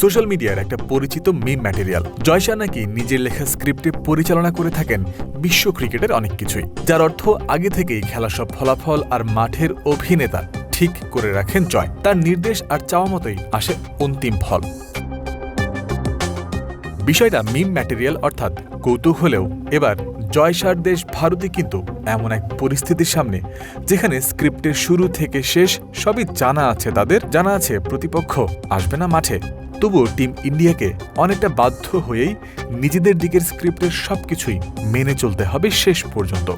Social মিডিয়ার একটা পরিচিত মিম ম্যাটেরিয়াল জয়শা নাকি নিজের লেখা স্ক্রিপ্টে পরিচালনা করে থাকেন বিশ্ব ক্রিকেটের অনেক কিছুই। যার অর্থ আগে থেকেই খেলা সব ফলাফল আর মাঠের অভিনেতা ঠিক করে রাখেন জয়। তার নির্দেশ আর চাওয়া মতোই আসে অন্তিম ফল। বিষয়টা মিম ম্যাটেরিয়াল অর্থাৎ কৌতুক হলেও এবার জয়সার দেশ ভারতে কিন্তু এমন এক পরিস্থিতির সামনে, যেখানে স্ক্রিপ্টের শুরু থেকে শেষ সবই জানা আছে তাদের। জানা আছে প্রতিপক্ষ আসবে না মাঠে। তবুও টিম ইন্ডিয়াকে অনেকটা বাধ্য হয়েই নিজেদের দিকের স্ক্রিপ্টের সবকিছুই মেনে চলতে হবে শেষ পর্যন্ত।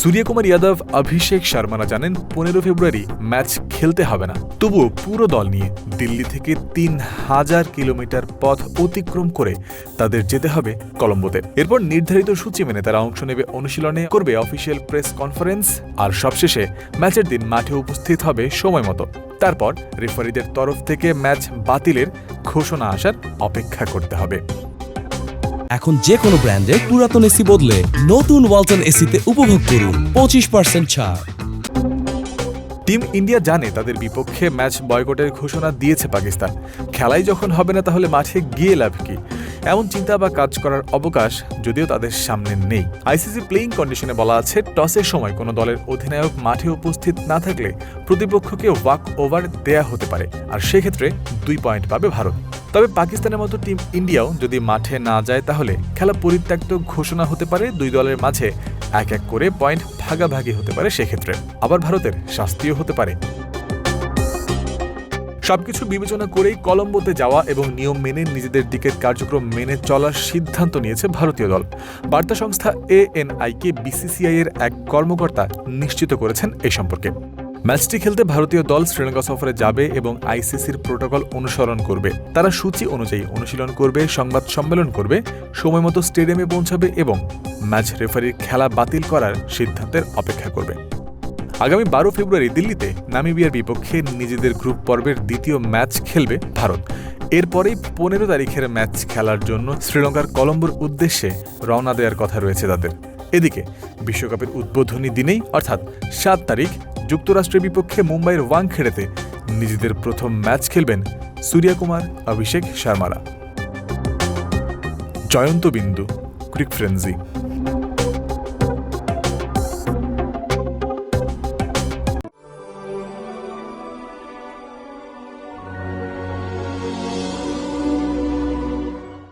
সূর্যকুমার যাদব, অভিষেক শর্মারা জানেন পনেরো ফেব্রুয়ারি ম্যাচ খেলতে হবে না। তবুও পুরো দল নিয়ে দিল্লি থেকে তিন হাজার কিলোমিটার পথ অতিক্রম করে তাদের যেতে হবে কলম্বোতে। এরপর নির্ধারিত সূচি মেনে তারা অংশ নেবে অনুশীলনে, করবে অফিসিয়াল প্রেস কনফারেন্স আর সবশেষে ম্যাচের দিন মাঠে উপস্থিত হবে সময় মতো। তারপর রেফারিদের তরফ থেকে ম্যাচ বাতিলের ঘোষণা আসার অপেক্ষা করতে হবে। এখন যে কোনো ব্র্যান্ডের পুরাতন এসি বদলে নতুন ওয়ালটন এসিতে উপভোগ করুন পঁচিশ পার্সেন্ট ছাড়। টিম ইন্ডিয়া জানে তাদের বিপক্ষে ম্যাচ বয়কটের ঘোষণা দিয়েছে পাকিস্তান। খেলাই যখন হবে না তাহলে মাঠে গিয়ে লাভ কি? এমন চিন্তা বা কাজ করার অবকাশ যদিও তাদের সামনে নেই। আইসিসি প্লেইং কন্ডিশনে বলা আছে, টসের সময় কোনো দলের অধিনায়ক মাঠে উপস্থিত না থাকলে প্রতিপক্ষকে ওয়াক ওভার দেয়া হতে পারে, আর সেক্ষেত্রে দুই পয়েন্ট পাবে ভারত। তবে পাকিস্তানের মতো টিম ইন্ডিয়াও যদি মাঠে না যায় তাহলে খেলা পরিত্যক্ত ঘোষণা হতে পারে, দুই দলের মাঝে এক এক করে পয়েন্ট ভাগাভাগি হতে পারে সেক্ষেত্রে। আবার ভারতের শাস্তিও হতে পারে। সবকিছু বিবেচনা করেই কলম্বোতে যাওয়া এবং নিয়ম মেনে নিজেদের দিকের কার্যক্রম মেনে চলার সিদ্ধান্ত নিয়েছে ভারতীয় দল। বার্তা সংস্থা এএনআইকে বিসিসিআই এর এক কর্মকর্তা নিশ্চিত করেছেন এই সম্পর্কে। ম্যাচটি খেলতে ভারতীয় দল শ্রীলঙ্কা সফরে যাবে এবং আইসিসির প্রোটোকল অনুসরণ করবে। তারা সূচি অনুযায়ী অনুশীলন করবে, সংবাদ সম্মেলন করবে, সময়মতো স্টেডিয়ামে পৌঁছাবে এবং ম্যাচ রেফারির খেলা বাতিল করার সিদ্ধান্তের অপেক্ষা করবে। আগামী বারো ফেব্রুয়ারি দিল্লিতে নামিবিয়ার বিপক্ষে নিজেদের গ্রুপ পর্বের দ্বিতীয় ম্যাচ খেলবে ভারত। এরপরেই পনেরো তারিখের ম্যাচ খেলার জন্য শ্রীলঙ্কার কলম্বোর উদ্দেশ্যে রওনা দেওয়ার কথা রয়েছে তাদের। এদিকে, বিশ্বকাপের উদ্বোধনী দিনেই, অর্থাৎ সাত তারিখ, যুক্তরাষ্ট্রের বিপক্ষে মুম্বাইয়ের ওয়াংখেড়েতে নিজেদের প্রথম ম্যাচ খেলবেন সূর্যকুমার, অভিষেক শর্মারা। জয়ন্ত বিন্দু, ক্রিক ফ্রেন্সি।